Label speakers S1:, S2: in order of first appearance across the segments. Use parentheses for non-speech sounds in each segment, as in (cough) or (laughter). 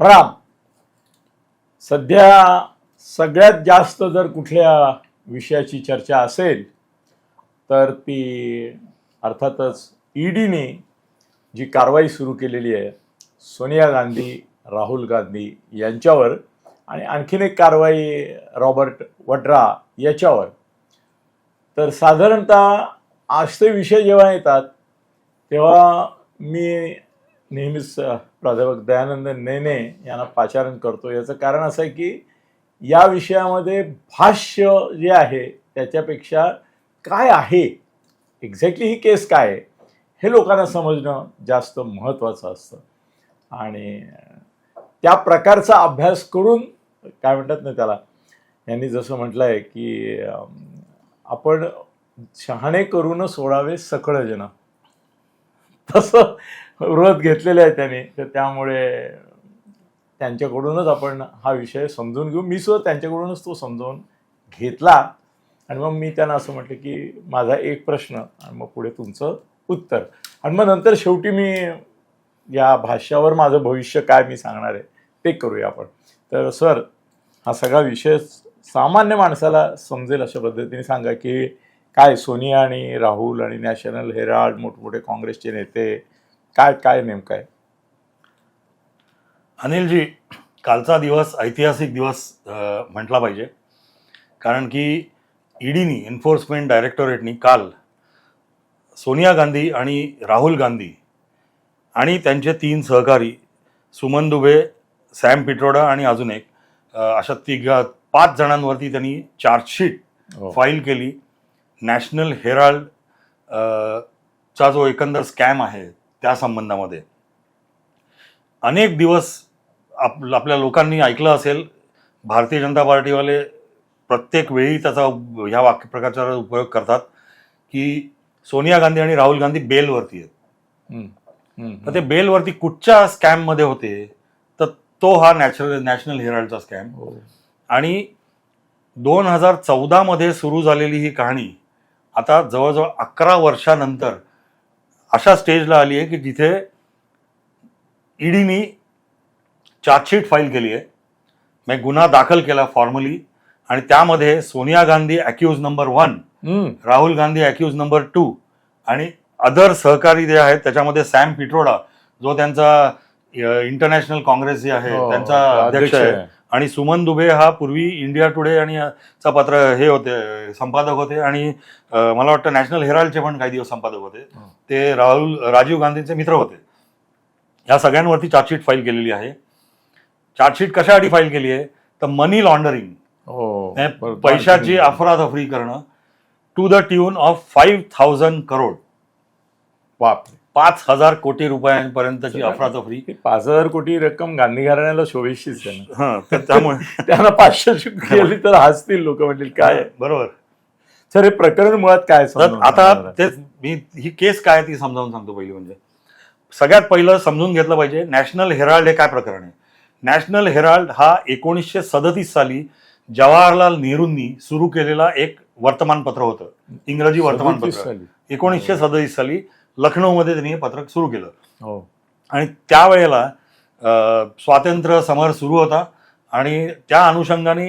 S1: राम. सध्या सगळ्यात जास्त जर कुठल्या विषयाची चर्चा असेल तर ती अर्थातच ईडीने जी कारवाई सुरू केलेली आहे सोनिया गांधी राहुल गांधी यांच्यावर आणि आणखीन एक कारवाई रॉबर्ट वड्रा याच्यावर. तर साधारणतः असे विषय जेव्हा येतात तेव्हा मी नेहमीच प्राध्यापक दयानंद नेने यांना पाचारण करतो. याचं कारण असं आहे की या विषयामध्ये भाष्य जे आहे त्याच्यापेक्षा काय आहे एक्झॅक्टली ही केस काय आहे हे लोकांना समजणं जास्त महत्त्वाचं असतं. आणि त्या प्रकारचा अभ्यास करून काय म्हणतात ना त्याला यांनी जसं म्हटलं आहे की आपण शहाणे करून सोडावे सकळजन तसं व्रत घेतलेलं आहे त्याने. तर त्यामुळे त्यांच्याकडूनच आपण हा विषय समजून घेऊ. मी सुद्धा त्यांच्याकडूनच तो समजावून घेतला. आणि मग मी त्यांना असं म्हटलं की माझा एक प्रश्न आणि मग पुढे तुमचं उत्तर. आणि मग नंतर शेवटी मी या भाष्यावर माझं भविष्य काय मी सांगणार आहे ते करूया आपण. तर सर हा सगळा विषय सामान्य माणसाला समजेल अशा पद्धतीने सांगा की काय सोनिया आणि राहुल आणि नॅशनल हेराल्ड मोठमोठे काँग्रेसचे नेते काय काय नेमकं आहे?
S2: अनिलजी कालचा दिवस ऐतिहासिक दिवस म्हटला पाहिजे. कारण की ईडीनी एन्फोर्समेंट डायरेक्टोरेटनी काल सोनिया गांधी आणि राहुल गांधी आणि त्यांचे तीन सहकारी सुमन दुबे सॅम पिट्रोडा आणि अजून एक अशा तिघ पाच जणांवरती त्यांनी चार्जशीट
S1: हो.
S2: फाईल केली. नॅशनल हेराल्ड चा जो एकंदर स्कॅम आहे त्या संबंधामध्ये अनेक दिवस आप आपल्या लोकांनी ऐकलं असेल भारतीय जनता पार्टीवाले प्रत्येक वेळी त्याचा ह्या वाक्य प्रकारचा उपयोग करतात की सोनिया गांधी आणि राहुल गांधी बेलवरती आहेत. तर ते बेलवरती कुठच्या स्कॅममध्ये होते तर तो हा नॅचरल नॅशनल हेराल्डचा स्कॅम
S1: हो.
S2: आणि दोन हजार चौदामध्ये सुरू झालेली ही कहाणी आता जवळजवळ अकरा वर्षानंतर अशा स्टेजला आली आहे की जिथे ईडीनी चार्जशीट फाईल केली आहे. म्हणजे गुन्हा दाखल केला फॉर्मली आणि त्यामध्ये Sonia Gandhi accused number one. Rahul Gandhi accused number two आणि अदर सहकारी जे आहेत त्याच्यामध्ये सॅम पिट्रोडा जो त्यांचा इंटरनॅशनल काँग्रेस जे आहे
S1: हो,
S2: त्यांचा अध्यक्ष आहे. आणि सुमन दुबे हा पूर्वी इंडिया टुडे आणि चा पत्र हे होते संपादक होते आणि मला वाटतं नॅशनल हेराल्डचे पण काही दिवस संपादक होते.
S1: हो.
S2: ते राहुल राजीव गांधींचे मित्र होते. या सगळ्यांवरती चार्जशीट फाईल केलेली आहे. चार्जशीट कशासाठी फाईल केली आहे? तर मनी लॉन्डरिंग.
S1: हो.
S2: पैशाची अफरातफरी करणं. To the tune of five thousand crore.
S1: बापरे.
S2: पाच हजार कोटी रुपयांपर्यंतची अफरातफरी.
S1: पाच हजार कोटी रक्कम गांधी घराण्याला शोभेशीच
S2: हं, त्यामुळे
S1: त्यांना पाचशे केली तर हसतील लोक म्हणतील काय?
S2: बरोबर.
S1: सर हे प्रकरण मुळात काय
S2: आता? तेच मी ही केस काय ती समजावून सांगतो पहिली म्हणजे. सगळ्यात पहिलं समजून घेतलं पाहिजे नॅशनल हेराल्ड हे काय प्रकरण आहे? नॅशनल हेराल्ड हा एकोणीसशे सदतीस साली जवाहरलाल नेहरूंनी सुरू केलेला एक वर्तमानपत्र होतं. इंग्रजी
S1: 37
S2: वर्तमानपत्र. एकोणीसशे सदतीस साली लखनौमध्ये त्यांनी हे पत्रक सुरू केलं.
S1: हो.
S2: आणि त्यावेळेला स्वातंत्र्य समर सुरू होता आणि त्या अनुषंगाने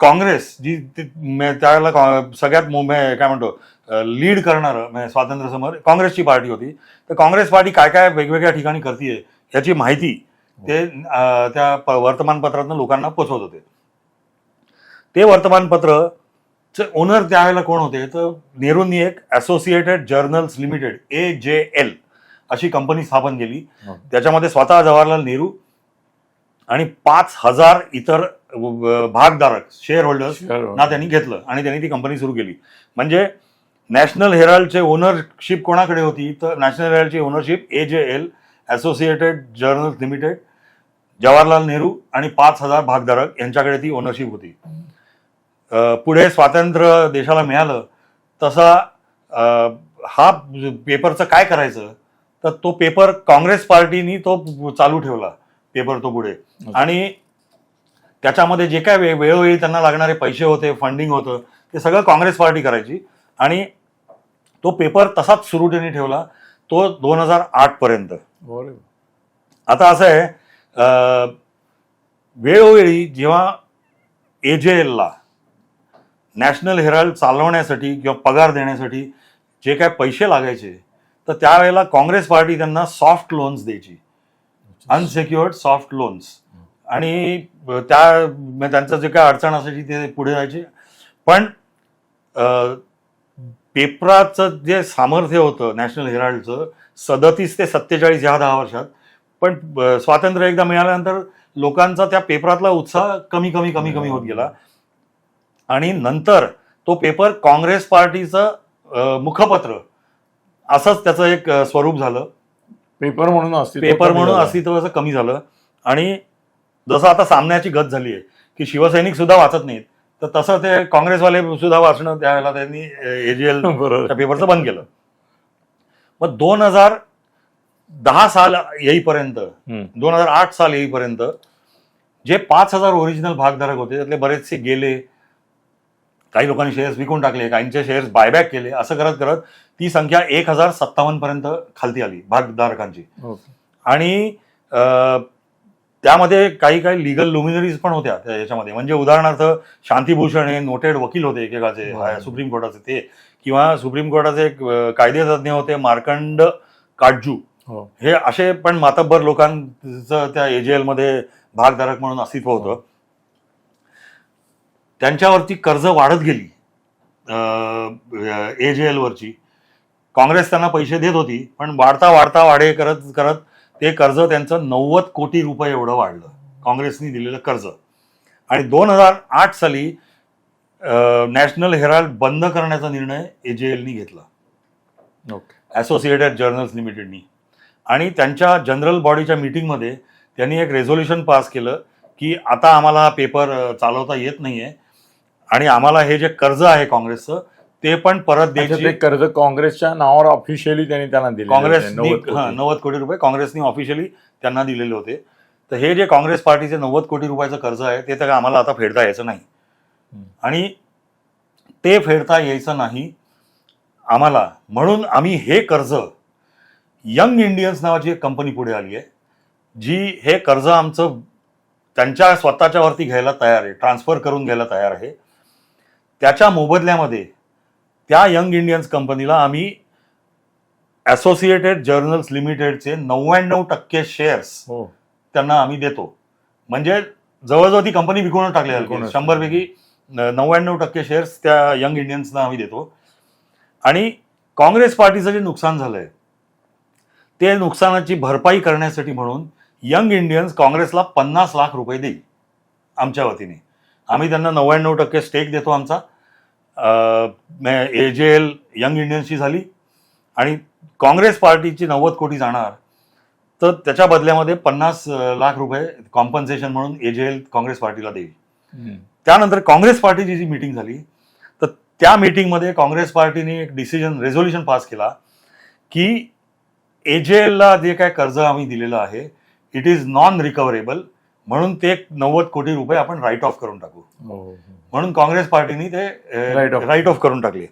S2: काँग्रेस जी ती- मे- त्यावेळेला काँ- सगळ्यात काय म्हणतो लीड करणारं म्हणजे स्वातंत्र्य समर काँग्रेसची पार्टी होती. तर काँग्रेस पार्टी काय काय वेगवेगळ्या ठिकाणी करते याची माहिती ते अ, त्या वर्तमानपत्रातून लोकांना पोचवत होते. ते वर्तमानपत्र ओनर त्यावेळेला कोण होते? तर नेहरूंनी एक associated journals limited A J L अशी कंपनी स्थापन केली.
S1: हो.
S2: त्याच्यामध्ये स्वतः जवाहरलाल नेहरू आणि पाच हजार इतर भागधारक शेअर होल्डर्स. ना त्यांनी घेतलं आणि त्यांनी ती कंपनी सुरू केली. म्हणजे नॅशनल हेराल्डचे ओनरशिप कोणाकडे होती? तर national हेराल्डची ownership A J L associated journals limited Jawaharlal Nehru आणि पाच हजार भागधारक यांच्याकडे ती ओनरशिप होती. पुढे स्वातंत्र्य देशाला मिळालं तसा हा पेपरचं काय करायचं? तर तो पेपर काँग्रेस पार्टीनी तो चालू ठेवला पेपर तो पुढे. आणि त्याच्यामध्ये जे काय वे- वेळोवेळी त्यांना लागणारे पैसे होते फंडिंग होतं ते सगळं काँग्रेस पार्टी करायची. आणि तो पेपर तसाच सुरू त्यांनी ठेवला तो दोन हजार आठ पर्यंत. आता असं आहे वेळोवेळी जेव्हा ए जे एलला नॅशनल हेराल्ड चालवण्यासाठी किंवा पगार देण्यासाठी जे काय पैसे लागायचे तर त्यावेळेला काँग्रेस पार्टी त्यांना सॉफ्ट लोन्स द्यायची. अनसेक्युअर्ड सॉफ्ट लोन्स आणि त्या त्यांचं जे काय अडचण असायची ते पुढे जायचे. पण पेपराचं जे सामर्थ्य होतं नॅशनल हेराल्डचं सदतीस ते सत्तेचाळीस ह्या दहा वर्षात. पण स्वातंत्र्य एकदा मिळाल्यानंतर लोकांचा त्या पेपरातला उत्साह कमी कमी कमी कमी होत गेला. आणि नंतर तो पेपर काँग्रेस पार्टीचं मुखपत्र. असंच त्याचं एक स्वरूप झालं.
S1: पेपर म्हणून अस्तित्व
S2: पेपर म्हणून
S1: झालं.
S2: अस्तित्वाचं कमी झालं. आणि जसं आता सामन्याची गत झाली आहे की शिवसैनिक सुद्धा वाचत नाहीत तर तसं ते काँग्रेसवाले सुद्धा वाचणं त्यावेळेला त्यांनी एजीएल (laughs) पेपरचं बंद केलं. मग दोन हजार दहा साल येईपर्यंत. दोन हजार आठ साल येईपर्यंत जे पाच हजार ओरिजिनल भागधारक होते त्यातले बरेचसे गेले काही लोकांनी शेअर्स विकून टाकले काहींचे शेअर्स बायबॅक केले असं करत करत ती संख्या एक हजार सत्तावन्न पर्यंत खालती आली भागधारकांची. आणि त्यामध्ये काही काही लिगल लुमिनरीज पण होत्या त्या याच्यामध्ये. म्हणजे उदाहरणार्थ शांतीभूषण हे नोटेड वकील होते एकेकाचे. सुप्रीम कोर्टाचे ते. किंवा सुप्रीम कोर्टाचे एक कायदेतज्ञ होते मार्कंड काटजू.
S1: हो.
S2: हे असे पण मातब्बर लोकांचं त्या एजीएलमध्ये भागधारक म्हणून अस्तित्व होतं. त्यांच्यावरती कर्ज वाढत गेली. एजीएल वरची. काँग्रेस त्यांना पैसे देत होती पण वाढता वाढता वाढे करत करत ते कर्ज त्यांचं नव्वद कोटी रुपये एवढं वाढलं. काँग्रेसनी दिलेलं कर्ज. आणि दोन हजार आठ साली नॅशनल हेराल्ड बंद करण्याचा निर्णय एजीएलनी घेतला.
S1: ओके.
S2: असोसिएटेड जर्नल्स लिमिटेडनी आणि त्यांच्या जनरल बॉडीच्या मीटिंगमध्ये त्यांनी एक रेझोल्युशन पास केलं की आता आम्हाला हा पेपर चालवता येत नाहीये. आणि आम्हाला हे जे कर्ज आहे काँग्रेसचं ते पण परत द्यायची
S1: कर्ज काँग्रेसच्या नावावर ऑफिशियली त्यांनी त्यांना दिले
S2: काँग्रेसनी हा, नव्वद कोटी रुपये. काँग्रेसनी ऑफिशियली त्यांना दिलेले होते. तर हे जे काँग्रेस पार्टीचे नव्वद कोटी रुपयाचं कर्ज आहे ते तर आम्हाला आता फेडता यायचं नाही. आणि ते फेडता यायचं नाही आम्हाला. म्हणून आम्ही हे कर्ज यंग इंडियन्स नावाची एक कंपनी पुढे आली आहे जी हे कर्ज आमचं त्यांच्या स्वतःच्या वरती घ्यायला तयार आहे ट्रान्सफर करून घ्यायला तयार आहे. त्याच्या मोबदल्यामध्ये त्या यंग इंडियन्स कंपनीला आम्ही असोसिएटेड जर्नल्स लिमिटेडचे नव्याण्णव टक्के शेअर्स
S1: हो.
S2: त्यांना आम्ही देतो. म्हणजे जवळजवळ ती कंपनी विकून टाकली
S1: विकूनच.
S2: शंभर पैकी नव्याण्णव टक्के शेअर्स त्या यंग इंडियन्सना आम्ही देतो. आणि काँग्रेस पार्टीचं जे नुकसान झालंय ते नुकसानाची भरपाई करण्यासाठी म्हणून यंग इंडियन्स काँग्रेसला पन्नास लाख रुपये देईल आमच्या वतीने. आम्ही त्यांना नव्याण्णव टक्के स्टेक देतो आमचा. ए जे एल यंग इंडियन्सची झाली आणि काँग्रेस पार्टीची नव्वद कोटी जाणार तर त्याच्या बदल्यामध्ये पन्नास लाख रुपये कॉम्पन्सेशन म्हणून एजेएल काँग्रेस पार्टीला देईल. त्यानंतर काँग्रेस पार्टीची जी मीटिंग झाली तर त्या मीटिंगमध्ये काँग्रेस पार्टीने एक डिसिजन रेझोल्युशन पास केला की एजेएलला जे काय कर्ज आम्ही दिलेलं आहे इट इज नॉन रिकव्हरेबल म्हणून ते नव्वद कोटी रुपये आपण राईट ऑफ करून टाकू
S1: हो, हो.
S2: म्हणून काँग्रेस पार्टीने ते. राईट ऑफ करून टाकले.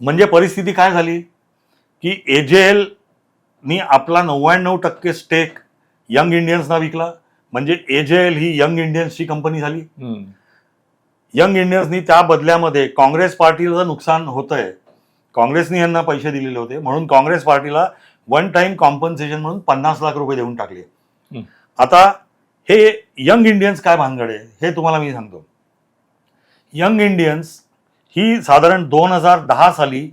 S2: म्हणजे परिस्थिती काय झाली? की एजेएल नी आपला नव्याण्णव टक्के स्टेक यंग इंडियन्सना विकला. म्हणजे एजेएल ही यंग इंडियन्सची कंपनी झाली. यंग इंडियन्सनी त्या बदल्यामध्ये काँग्रेस पार्टीचं नुकसान होतंय. काँग्रेसने यांना पैसे दिलेले होते. म्हणून काँग्रेस पार्टीला वन टाइम कॉम्पन्सेशन म्हणून पन्नास लाख रुपये देऊन टाकले. आता हे यंग इंडियन्स काय भानगड आहे हे तुम्हाला मी सांगतो. यंग इंडियन्स ही साधारण दोन हजार दहा साली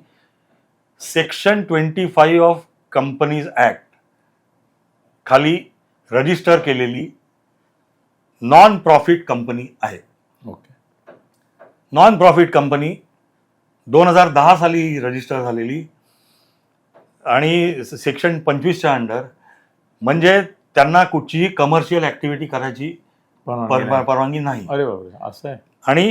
S2: section twenty five of companies act खाली रजिस्टर केलेली नॉन प्रॉफिट कंपनी आहे.
S1: ओके
S2: नॉन प्रॉफिट कंपनी दोन हजार दहा साली रजिस्टर झालेली आणि सेक्शन पंचवीसच्या अंडर म्हणजे त्यांना कुठचीही कमर्शियल ऍक्टिव्हिटी करायची
S1: परवानगी
S2: पर-
S1: नाही.
S2: परवानगी नाही
S1: अरे बापरे असं आहे
S2: आणि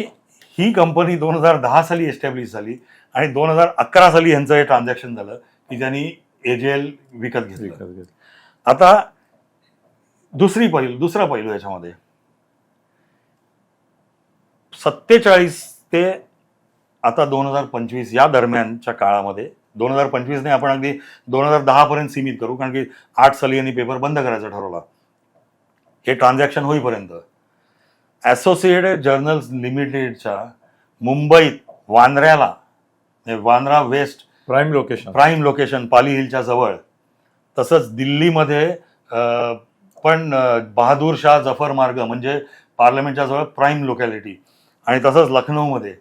S2: ही कंपनी दोन हजार दहा साली एस्टॅब्लिश झाली आणि दोन हजार अकरा साली यांचं हे ट्रान्झॅक्शन झालं की त्यांनी एजेल विकत घेतलं
S1: विकत घेतलं.
S2: आता दुसरी पैलू दुसरा पैलू याच्यामध्ये सत्तेचाळीस ते आता दोन हजार पंचवीस या दरम्यानच्या काळामध्ये दोन हजार पंचवीसने आपण अगदी दोन हजार दहापर्यंत सीमित करू कारण की आठ साली यांनी पेपर बंद करायचा ठरवला. हे ट्रान्झॅक्शन होईपर्यंत. असोसिएटेड जर्नल्स लिमिटेडच्या मुंबईत वांद्र्याला म्हणजे Vandra west
S1: prime location
S2: prime location Pali हिलच्या जवळ. तसंच दिल्लीमध्ये पण बहादूर शाह जफर मार्ग म्हणजे पार्लमेंटच्या जवळ प्राईम लोकॅलिटी आणि तसंच लखनौमध्ये.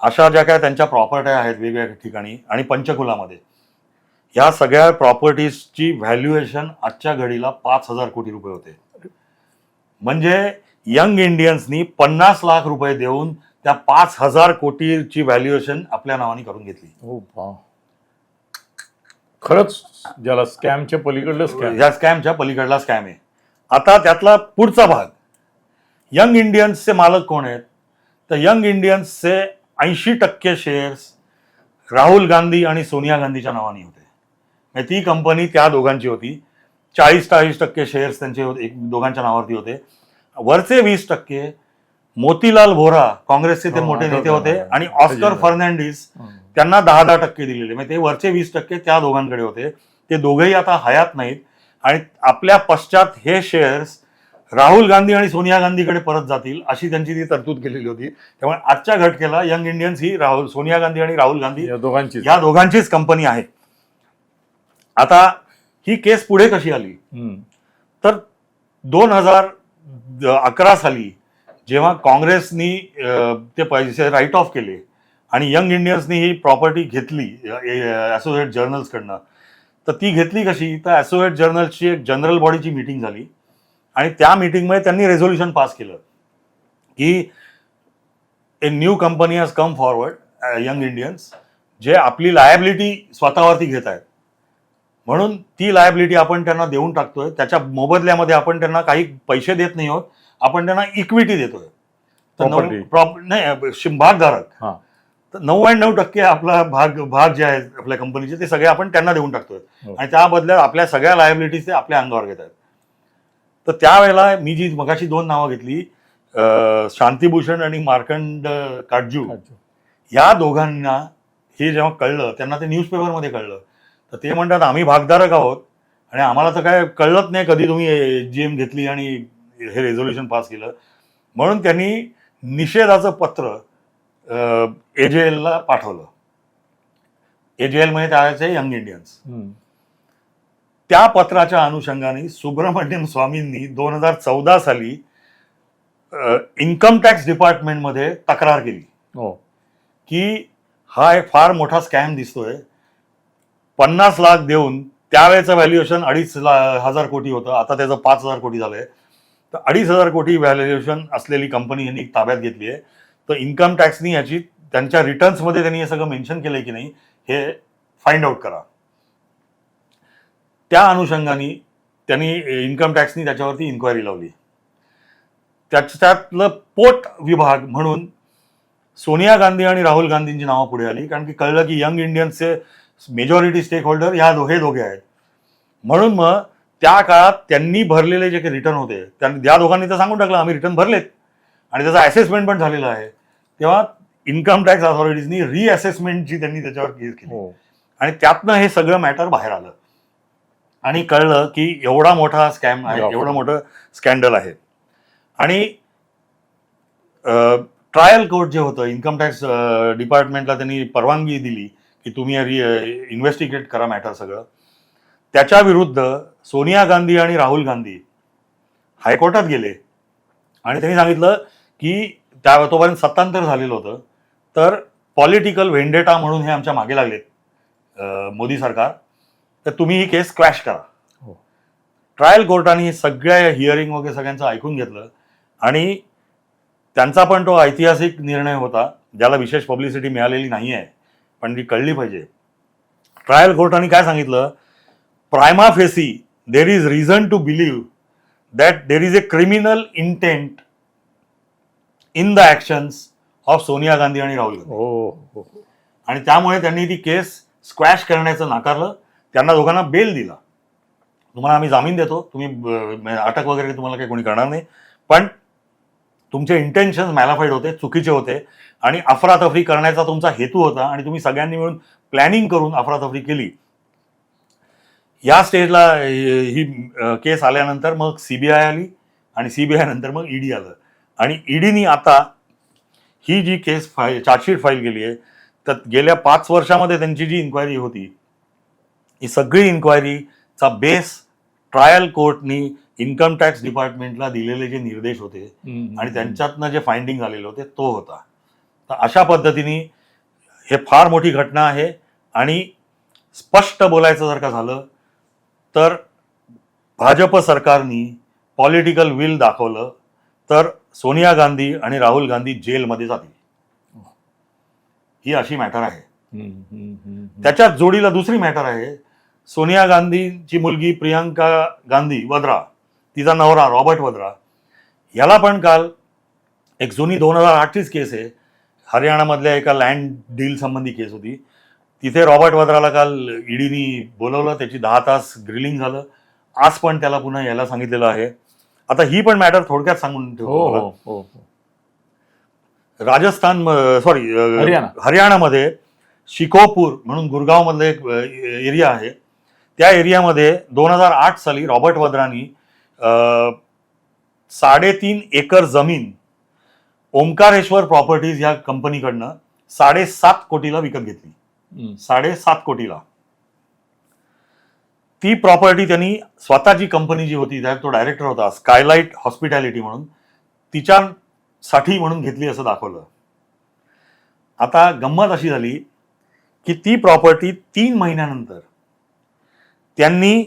S2: अशा ज्या काय त्यांच्या प्रॉपर्ट्या आहेत वेगवेगळ्या ठिकाणी आणि पंचकुलामध्ये ह्या सगळ्या प्रॉपर्टीजची व्हॅल्युएशन आजच्या घडीला पाच हजार कोटी रुपये होते. म्हणजे यंग इंडियन्सनी पन्नास लाख रुपये देऊन त्या पाच हजार कोटीची व्हॅल्युएशन आपल्या नावाने करून घेतली.
S1: हो. खरंच ज्याला स्कॅमच्या पलीकडलं स्कॅम
S2: या स्कॅमच्या पलीकडला स्कॅम आहे. आता त्यातला पुढचा भाग यंग इंडियन्सचे मालक कोण आहेत? तर यंग इंडियन्सचे ऐंशी टक्के शेअर्स राहुल गांधी आणि सोनिया गांधीच्या नावाने होते. म्हणजे ती कंपनी त्या दोघांची होती. चाळीस चाळीस टक्के शेअर्स त्यांचे होते एक दोघांच्या नावावरती होते. वरचे वीस टक्के मोतीलाल व्होरा काँग्रेसचे ते
S1: हो,
S2: मोठे नेते होते. आणि ऑस्कर. फर्नांडिस त्यांना दहा दहा टक्के दिलेले. म्हणजे ते वरचे वीस टक्के त्या दोघांकडे होते. ते दोघेही आता हयात नाहीत. आणि आपल्या पश्चात हे शेअर्स राहुल गांधी आणि सोनिया गांधीकडे परत जातील अशी त्यांची ती तरतूद केलेली होती. त्यामुळे आजच्या घटकेला यंग इंडियन्स ही राहुल सोनिया गांधी आणि राहुल गांधी
S1: या दोघांची
S2: या दोघांचीच कंपनी आहे. आता ही केस पुढे कशी आली? तर दोन हजार अकरा साली जेव्हा काँग्रेसनी ते पैसे राईट ऑफ केले आणि यंग इंडियन्सनी ही प्रॉपर्टी घेतली असोसिएट जर्नल्सकडनं तर ती घेतली कशी? तर असोसिएट जर्नल्सची एक जनरल बॉडीची मीटिंग झाली. आणि त्या मीटिंगमध्ये त्यांनी रेझोल्युशन पास केलं. की a new company has come forward young Indians जे आपली लायबिलिटी स्वतःवरती घेत आहेत. म्हणून ती लायबिलिटी आपण त्यांना देऊन टाकतोय. त्याच्या मोबदल्यामध्ये आपण त्यांना काही पैसे देत नाही आहोत. आपण त्यांना इक्विटी देतोय. तर नाही भागधारक तर नव्याण्णव टक्के आपला भाग भाग जे आहेत आपल्या कंपनीचे ते सगळे आपण त्यांना देऊन टाकतोय.
S1: हो.
S2: आणि त्या बदल्यात आपल्या सगळ्या लायबिलिटीज ते आपल्या अंगावर घेत आहेत. तर त्यावेळेला मी जी मगाशी दोन नावं घेतली शांतिभूषण आणि मार्कंड काटजू या दोघांना हे जेव्हा कळलं त्यांना ते न्यूजपेपरमध्ये कळलं. तर ते म्हणतात आम्ही भागधारक आहोत आणि आम्हाला तर काय कळलंच नाही कधी तुम्ही जी एम घेतली आणि हे रेझोल्युशन पास केलं. म्हणून त्यांनी निषेधाचं पत्र एजेएलला पाठवलं. एजेएल म्हणजे त्यावेळेचे यंग इंडियन्स. त्या पत्राच्या अनुषंगाने सुब्रमण्यम स्वामींनी दोन हजार चौदा साली इन्कम टॅक्स डिपार्टमेंटमध्ये तक्रार केली.
S1: हो.
S2: की हा एक फार मोठा स्कॅम दिसतोय. पन्नास लाख देऊन त्यावेळेचं व्हॅल्युएशन अडीच ला- हजार कोटी होतं. आता त्याचं पाच हजार कोटी झालंय. तर अडीच हजार कोटी व्हॅल्युएशन असलेली कंपनी यांनी ताब्यात घेतली आहे. तर इन्कम टॅक्सनी याची त्यांच्या रिटर्न्समध्ये त्यांनी हे सगळं मेन्शन केलंय की नाही हे फाइंड आउट करा. त्या अनुषंगाने त्यांनी इन्कम टॅक्सनी त्याच्यावरती इन्क्वायरी लावली. त्याच्यातलं पोट विभाग म्हणून सोनिया गांधी आणि राहुल गांधींची नावं पुढे आली कारण की कळलं की यंग इंडियन्सचे मेजॉरिटी स्टेक होल्डर ह्या दो हे दोघे आहेत. म्हणून मग त्या काळात त्यांनी भरलेले जे काही रिटर्न होते त्यांनी या दोघांनी तर सांगून टाकलं आम्ही रिटर्न भरलेत. आणि त्याचं असेसमेंट पण झालेलं आहे. तेव्हा इन्कम टॅक्स अथॉरिटीजनी रिअसेसमेंटची त्यांनी त्याच्यावर केस केली.
S1: हो.
S2: आणि त्यातनं हे सगळं मॅटर बाहेर आलं. आणि कळलं की एवढा मोठा स्कॅम आहे. एवढं मोठं स्कॅन्डल आहे. आणि ट्रायल कोर्ट जे होतं इन्कम टॅक्स डिपार्टमेंटला त्यांनी परवानगी दिली की तुम्ही इन्व्हेस्टिगेट करा मॅटर सगळं. त्याच्या विरुद्ध सोनिया गांधी आणि राहुल गांधी हायकोर्टात गेले. आणि त्यांनी सांगितलं की त्या तोपर्यंत सत्तांतर झालेलं होतं. तर पॉलिटिकल व्हेंडेटा म्हणून हे आमच्या मागे लागलेत मोदी सरकार. तर तुम्ही ही केस क्लॅश करा.
S1: हो.
S2: ट्रायल कोर्टाने सगळ्या हिअरिंग वगैरे सगळ्यांचं ऐकून घेतलं आणि त्यांचा पण तो ऐतिहासिक निर्णय होता ज्याला विशेष पब्लिसिटी मिळालेली नाही आहे पण ती कळली पाहिजे. ट्रायल कोर्टाने काय सांगितलं? Prima facie there is reason to believe that there is a criminal intent in the actions of Sonia Gandhi आणि राहुल गांधी आणि त्यामुळे त्यांनी ती केस स्क्वॅश करण्याचं नाकारलं. त्यांना दोघांना बेल दिला. तुम्हाला आम्ही जामीन देतो. तुम्ही अटक वगैरे तुम्हाला काही कोणी करणार नाही. पण तुमचे इंटेन्शन मॅलाफाईड होते चुकीचे होते. आणि अफरातफरी करण्याचा तुमचा हेतू होता आणि तुम्ही सगळ्यांनी मिळून प्लॅनिंग करून अफरातफरी केली. या स्टेजला ही केस आल्यानंतर मग सीबीआय आली आणि सीबीआय नंतर मग ईडी आलं. आणि ईडीनी आता ही जी case file charge sheet file केली आहे तर गेल्या पाच वर्षामध्ये त्यांची जी इन्क्वायरी होती ही सगळी इन्क्वायरीचा बेस ट्रायल कोर्टनी इन्कम टॅक्स डिपार्टमेंटला दिलेले जे निर्देश होते आणि त्यांच्यातनं जे फाइंडिंग झालेले होते तो होता. तर अशा पद्धतीने हे फार मोठी घटना आहे आणि स्पष्ट बोलायचं जर का झालं तर भाजप सरकारनी पॉलिटिकल विल दाखवलं तर सोनिया गांधी आणि राहुल गांधी जेलमध्ये जातील. ही अशी मॅटर आहे. त्याच्यात जोडीला दुसरी मॅटर आहे. सोनिया गांधीची मुलगी प्रियांका गांधी वद्रा तिचा नवरा रॉबर्ट वद्रा याला पण काल एक जुनी दोन हजार आठचीच केस आहे हरियाणामधल्या एका लँड डील संबंधी केस होती तिथे रॉबर्ट वद्राला काल ईडीनी बोलवलं त्याची दहा तास ग्रिलिंग झालं आज पण त्याला पुन्हा यायला सांगितलेलं आहे आता ही पण मॅटर थोडक्यात सांगून ठेवतो.
S1: हो हो हो.
S2: राजस्थान सॉरी
S1: हरियाणा.
S2: हरियाणामध्ये शिकोपूर म्हणून गुरगावमधलं एक एरिया आहे त्या एरियामध्ये दोन हजार आठ साली रॉबर्ट वद्रानी अ, साडेतीन एकर जमीन ओंकारेश्वर प्रॉपर्टीज या कंपनीकडनं साडेसात कोटीला विकत घेतली. साडेसात कोटीला. ती प्रॉपर्टी त्यांनी स्वतःची कंपनी जी होती त्यात तो डायरेक्टर होता स्कायलाइट हॉस्पिटॅलिटी म्हणून तिच्यासाठी म्हणून घेतली असं दाखवलं. आता गंमत अशी झाली की ती प्रॉपर्टी तीन महिन्यानंतर त्यांनी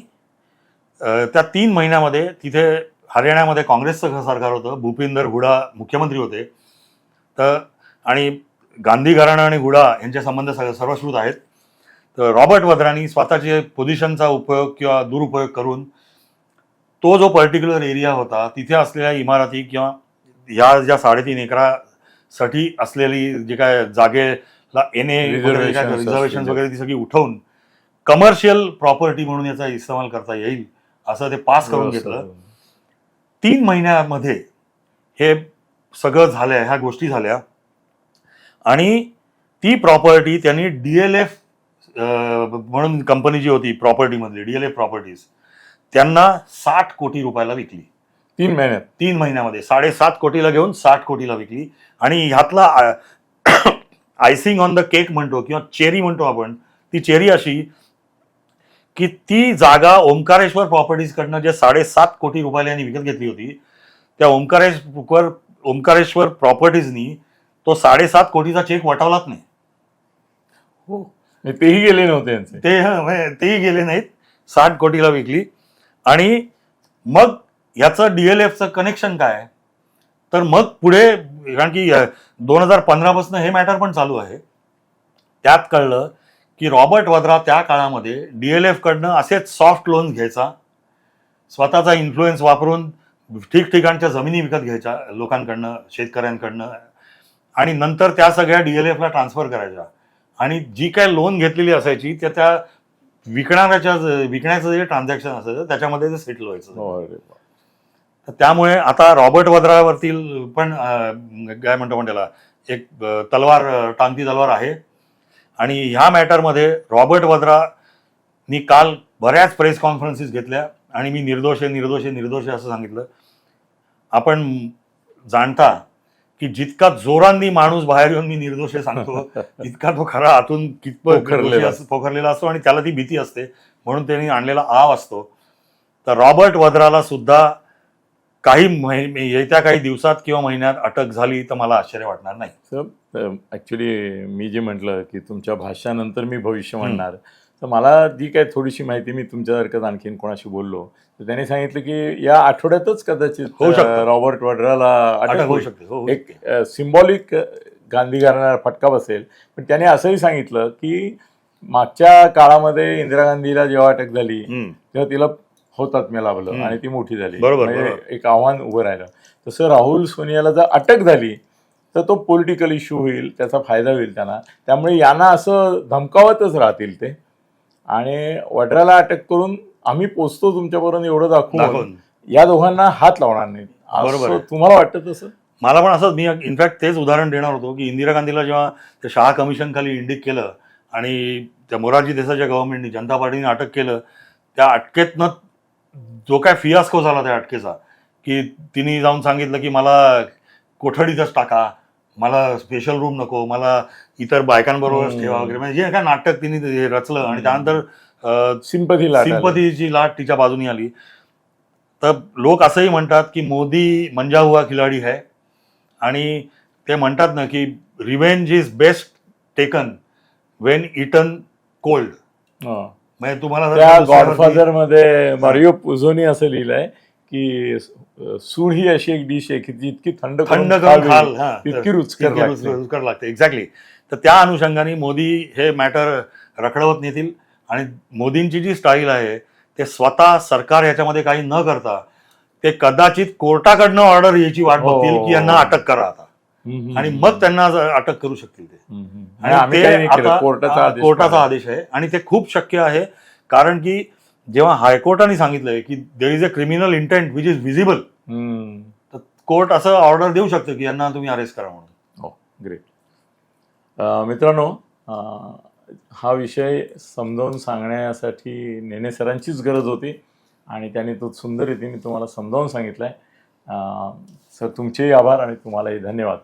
S2: त्या तीन महिन्यामध्ये तिथे हरियाणामध्ये काँग्रेसचं सरकार होतं भूपिंदर हुडा मुख्यमंत्री होते तर आणि गांधी घराणं आणि हुडा यांचे संबंध सर्वश्रुत आहेत तर रॉबर्ट वद्रानी स्वतःचे पोझिशनचा उपयोग किंवा दुरुपयोग करून तो जो पर्टिक्युलर एरिया होता तिथे असलेल्या इमारती किंवा ह्या ज्या साडेतीन एकरासाठी असलेली जे काय जागेला एन ए रिझर्वेशन. वगैरे ती सगळी उठवून कमर्शियल प्रॉपर्टी म्हणून याचा इस्तेमाल करता येईल असं ते पास करून घेतलं. तीन महिन्यामध्ये हे सगळं झालंय ह्या गोष्टी झाल्या. आणि ती प्रॉपर्टी त्यांनी डीएलएफ म्हणून कंपनी जी होती प्रॉपर्टीमधली डीएलएफ प्रॉपर्टीज त्यांना साठ कोटी रुपयाला विकली.
S1: तीन महिन्यात.
S2: तीन महिन्यामध्ये साडेसात कोटीला घेऊन साठ कोटीला विकली. आणि ह्यातला आयसिंग ऑन द केक म्हणतो किंवा चेरी म्हणतो आपण ती चेरी अशी की ती जागा ओंकारेश्वर प्रॉपर्टीज कडनं जे साडेसात कोटी रुपयाला यांनी विकत घेतली होती त्या ओंकारेश्वर ओंकारेश्वर प्रॉपर्टीजनी तो साडेसात कोटीचा चेक वटवलाच नाही.
S1: हो. तेही गेले नव्हते यांचे.
S2: ते हं, तेही गेले नाहीत. साठ कोटीला विकली. आणि मग याचं डीएलएफचं कनेक्शन काय? तर मग पुढे कारण की दोन हजार पंधरापासून हे मॅटर पण चालू आहे. त्यात कळलं की रॉबर्ट वद्रा त्या काळामध्ये डीएलएफ कडनं असेच सॉफ्ट लोन्स घ्यायचा स्वतःचा इन्फ्लुएन्स वापरून ठिकठिकाणच्या जमिनी विकत घ्यायच्या लोकांकडनं शेतकऱ्यांकडनं आणि नंतर त्या सगळ्या डीएलएफला ट्रान्सफर करायच्या. आणि जी काय लोन घेतलेली असायची त्या त्या विकणाऱ्याच्या विकण्याचं जे ट्रान्झॅक्शन असायचं त्याच्यामध्ये ते सेटल व्हायचं.
S1: हो.
S2: तर त्यामुळे आता रॉबर्ट वद्रावरतील पण काय म्हणतो त्याला एक तलवार टांगती तलवार आहे. आणि ह्या मॅटरमध्ये रॉबर्ट वद्रानी काल बऱ्याच प्रेस कॉन्फरन्सेस घेतल्या आणि मी निर्दोष आहे निर्दोष आहे निर्दोष आहे असं सांगितलं. आपण जाणता की जितका जोरांनी माणूस बाहेर येऊन मी निर्दोष आहे सांगतो (laughs) तितका तो खरा आतून कितपत
S1: पोखरलेला
S2: असतो आणि त्याला ती भीती असते म्हणून त्यांनी आणलेला आव असतो. तर रॉबर्ट वद्राला सुद्धा काही महि- येत्या काही दिवसात किंवा महिन्यात अटक झाली तर मला आश्चर्य वाटणार नाही
S1: ऍक्च्युली मी जे म्हटलं की तुमच्या भाषणानंतर मी भविष्य म्हणणार तर मला जी काय थोडीशी माहिती मी तुमच्यासारखंच आणखीन कोणाशी बोललो तर त्यांनी सांगितलं की या आठवड्यातच कदाचित
S2: होऊ शकतं.
S1: रॉबर्ट वड्राला
S2: अटक होऊ शकते हो, होऊ
S1: एक. सिम्बॉलिक गांधी घराण्याला फटका बसेल पण त्याने असंही सांगितलं की मागच्या काळामध्ये इंदिरा गांधीला जेव्हा अटक झाली. तेव्हा तिला होतात लाभलं
S2: हम्म.
S1: आणि ती मोठी झाली.
S2: बरोबर,
S1: म्हणजे
S2: बरोबर.
S1: एक आव्हान उभं राहिलं. तसं राहुल सोनियाला जर अटक झाली तर तो पॉलिटिकल इश्यू होईल त्याचा फायदा होईल त्यांना. त्यामुळे यांना असं धमकावतच राहतील ते. आणि वड्राला अटक करून आम्ही पोचतो तुमच्यापर्यंत एवढं दाखवून. या दोघांना हात लावणार नाहीत.
S2: बरोबर
S1: असं. तुम्हाला वाटतं तसं?
S2: मला पण असंच मी इनफॅक्ट तेच उदाहरण देणार होतो की इंदिरा गांधीला जेव्हा ते शहा कमिशन खाली इंडिक केलं आणि त्या मोरारजी देसाईच्या गव्हर्नमेंटनी जनता पार्टीने अटक केलं त्या अटकेतनं जो काय फियास्को झाला त्या अटकेचा की तिने जाऊन सांगितलं की मला कोठडीतच टाका मला स्पेशल रूम नको मला इतर बायकांबरोबरच. ठेवा वगैरे म्हणजे जे काय नाटक तिने रचलं आणि त्यानंतर
S1: सिंपथी.
S2: सिंपतीची लाट तिच्या बाजूनी आली तर लोक असंही म्हणतात की मोदी मंजा हुआ खिलाडी है आणि ते म्हणतात ना की revenge is best taken when eaten cold. म्हणजे तुम्हाला
S1: त्या गॉडफादरमध्ये मारिओ पुझोनी असं लिहिलंय की सूड ही अशी एक डिश आहे की जी इतकी थंड
S2: थंड खाल हा, तर-
S1: रुचकर
S2: रुचकर लागते. एक्झॅक्टली तर त्या अनुषंगाने मोदी हे मॅटर रखडवत नेतील आणि मोदींची जी स्टाईल आहे ते स्वतः सरकार याच्यामध्ये काही न करता ते कदाचित कोर्टाकडनं ऑर्डर यायची वाट
S1: हो.
S2: बघतील की यांना अटक करा आता. आणि. मग त्यांना अटक करू शकतील ते. आणि ते. आता-
S1: कोर्टाचा
S2: हा,
S1: आदेश
S2: कोर्टाचा
S1: पाळला.
S2: आदेश आहे आणि ते खूप शक्य आहे कारण की जेव्हा हायकोर्टाने सांगितलंय की there is a criminal intent which is visible. तर कोर्ट असं ऑर्डर देऊ शकतं की यांना तुम्ही अरेस्ट करा म्हणून
S1: हो ग्रेट मित्रांनो अं, हा विषय समजावून सांगण्यासाठी नेने सरांचीच गरज होती आणि त्यांनी तो सुंदर रीतीने तुम्हाला समजावून सांगितलाय अं, सर तुमचेही आभार आणि तुम्हालाही धन्यवाद